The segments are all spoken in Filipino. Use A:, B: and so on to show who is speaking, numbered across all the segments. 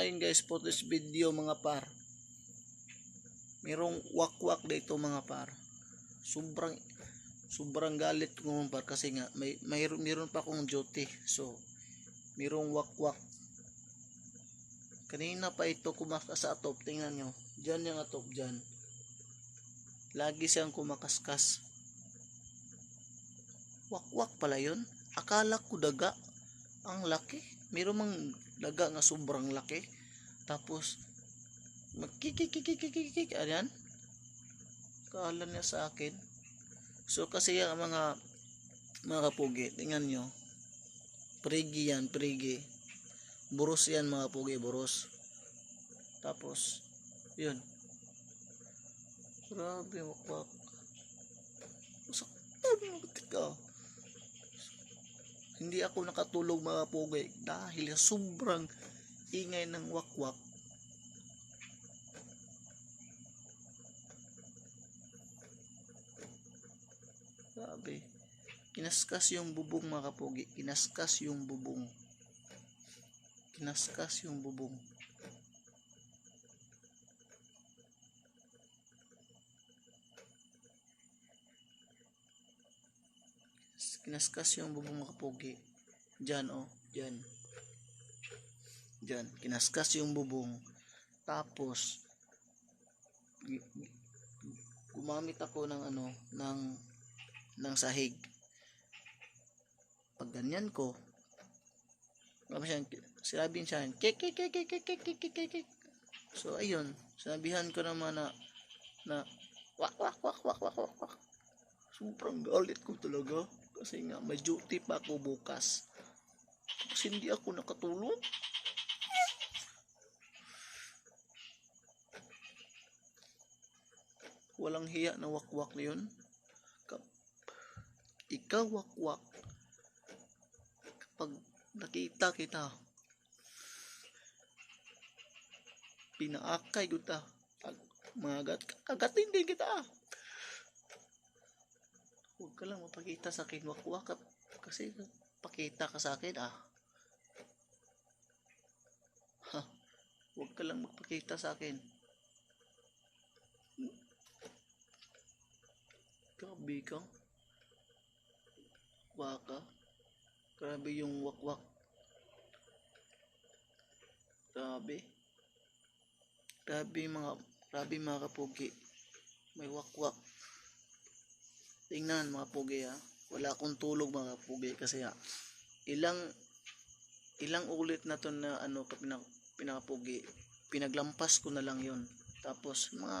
A: ngayon guys for this video mga par. Merong wakwak dito mga par. Sobrang sobrang galit ko mga par kasi nga may mayroon meron pa akong duty. So merong wakwak. Kanina pa ito kumakas sa atop. Tingnan nyo. Diyan yung atop dyan. Lagi siyang kumakaskas. Wakwak pala yun. Akala ko daga. Ang laki. Meron mang daga nga sobrang laki. Tapos, magkikikikikikik. Ayan. Kala niya sa akin. So, kasi yung mga mga kapugi, tingnan nyo. Prigi yan, prigi. Buros yan mga pugi, buros. Tapos, yun. Grabe, wakwak. Ako nakatulog mga pugi dahil sobrang ingay ng wakwak. Grabe. Kinaskas yung bubong mga kapugi. Kinaskas yung bubong. Kinaskas yung bubong. Kinaskas yung bubong mga kapugi. Diyan oh. Diyan. Diyan. Kinaskas yung bubong. Tapos, gumamit ako ng ano, ng, ng sahig. Pag ganyan ko, Tapos yan, sinabihin siya, kik, kik, kik, kik, kik, kik, kik, kik, kik. So, ayun, sinabihan ko naman na, na, wak, wak, wak, wak, wak, wak, wak. Sobrang galit ko talaga. Kasi nga, may duty pa ako bukas. Kasi hindi ako nakatulog. Walang hiya na wakwak na yun. Ikaw wakwak. Kapag nakita kita, pinaakay kita. Magat, kagatin din kita. Huwag ka lang mapakita sa akin wakwak ka- kasi pakita ka sa akin ah. Ha, huwag ka lang magpakita sa akin. Grabe ka. Waka. Grabe yung wakwak. Grabe. Grabe yung mga, grabe mga kapugi. May wakwak. Tingnan mga pugi ha. Wala akong tulog mga pugi kasi ha. Ilang ilang ulit na to na ano ka pinak, pinakapugi. Pinaglampas ko na lang yon. Tapos mga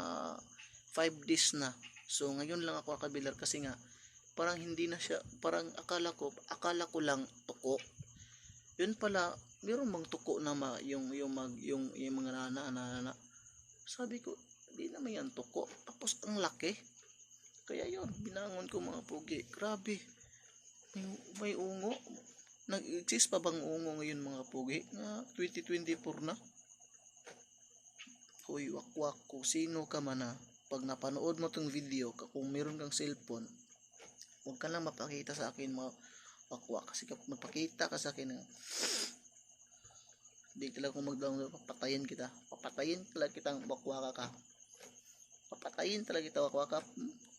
A: 5 days na. So ngayon lang ako akabilar kasi nga parang hindi na siya parang akala ko akala ko lang tuko. Yun pala meron bang tuko na ma, yung yung mag yung, yung mga nana nana. Sabi ko hindi naman yan tuko. Tapos ang laki. Kaya yun, binangon ko mga pugi. Grabe. May, may ungo. Nag-exist pa bang ungo ngayon mga pugi? Nga 2024 na. Hoy, wakwak ko. Sino ka man na? Pag napanood mo tong video, kung meron kang cellphone, huwag ka lang mapakita sa akin mga wakwak. Kasi kapag magpakita ka sa akin, hindi ka lang kung mag-download, papatayin kita. Papatayin talaga kitang wakwaka ka. Papatayin talaga kita wakwaka. Hmm?